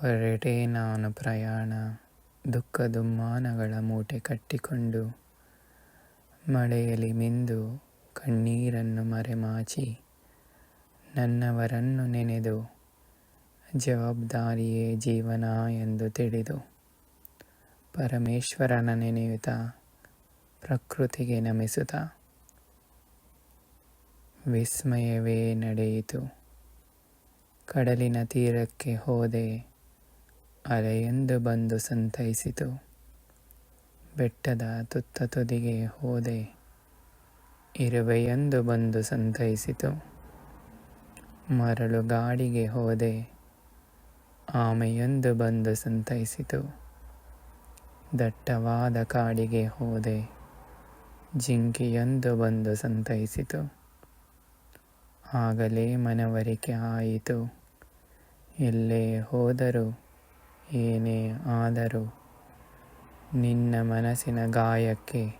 ಹೊರಟೆ ನಾನು ಪ್ರಯಾಣ. ದುಃಖ ದುಮ್ಮಾನಗಳ ಮೂಟೆ ಕಟ್ಟಿಕೊಂಡು ಮಳೆಯಲ್ಲಿ ಮಿಂದು ಕಣ್ಣೀರನ್ನು ಮರೆಮಾಚಿ ನನ್ನವರನ್ನು ನೆನೆದು ಜವಾಬ್ದಾರಿಯೇ ಜೀವನ ಎಂದು ತಿಳಿದು ಪರಮೇಶ್ವರನ ನೆನೆಯುತ್ತಾ ಪ್ರಕೃತಿಗೆ ನಮಿಸುತ್ತಾ ವಿಸ್ಮಯವೇ ನಡೆಯಿತು. ಕಡಲಿನ ತೀರಕ್ಕೆ ಹೋದೆ ಅಲೆಯೆಂದು ಬಂದು ಸಂತೈಸಿತು. ಬೆಟ್ಟದ ತುತ್ತ ತುದಿಗೆ ಹೋದೆ. ಇರುವೆಯೆಂದು ಬಂದು ಸಂತೈಸಿತು. ಮರಳು ಗಾಡಿಗೆ ಹೋದೆ. ಆಮೆಯೊಂದು ಬಂದು ಸಂತೈಸಿತು. ದಟ್ಟವಾದ ಕಾಡಿಗೆ ಹೋದೆ. ಜಿಂಕೆಯೊಂದು ಬಂದು ಸಂತೈಸಿತು. ಆಗಲೇ ಮನವರಿಕೆ ಆಯಿತು. ಎಲ್ಲೇ ಹೋದರೂ ಏನೇ ಆದರೂ ನಿನ್ನ ಮನಸ್ಸಿನ ಗಾಯಕ್ಕೆ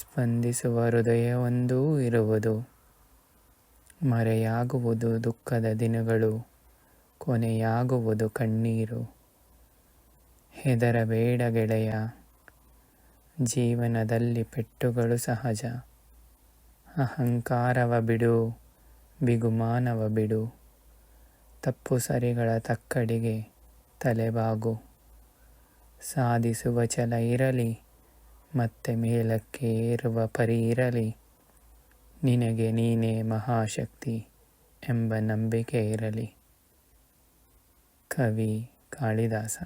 ಸ್ಪಂದಿಸುವ ಹೃದಯವೊಂದೂ ಇರುವುದು. ಮರೆಯಾಗುವುದು ದುಃಖದ ದಿನಗಳು, ಕೊನೆಯಾಗುವುದು ಕಣ್ಣೀರು. ಹೆದರಬೇಡ ಗೆಳೆಯ, ಜೀವನದಲ್ಲಿ ಪೆಟ್ಟುಗಳು ಸಹಜ. ಅಹಂಕಾರವ ಬಿಡು, ಬಿಗುಮಾನವ ಬಿಡು. ತಪ್ಪು ಸರಿಗಳ ತಕ್ಕಡಿಗೆ ತಲೆಬಾಗು. ಸಾಧಿಸುವ ಛಲ ಇರಲಿ, ಮತ್ತೆ ಮೇಲಕ್ಕೆ ಏರುವ ಪರಿ ಇರಲಿ. ನಿನಗೆ ನೀನೇ ಮಹಾಶಕ್ತಿ ಎಂಬ ನಂಬಿಕೆ ಇರಲಿ. ಕವಿ ಕಾಳಿದಾಸ.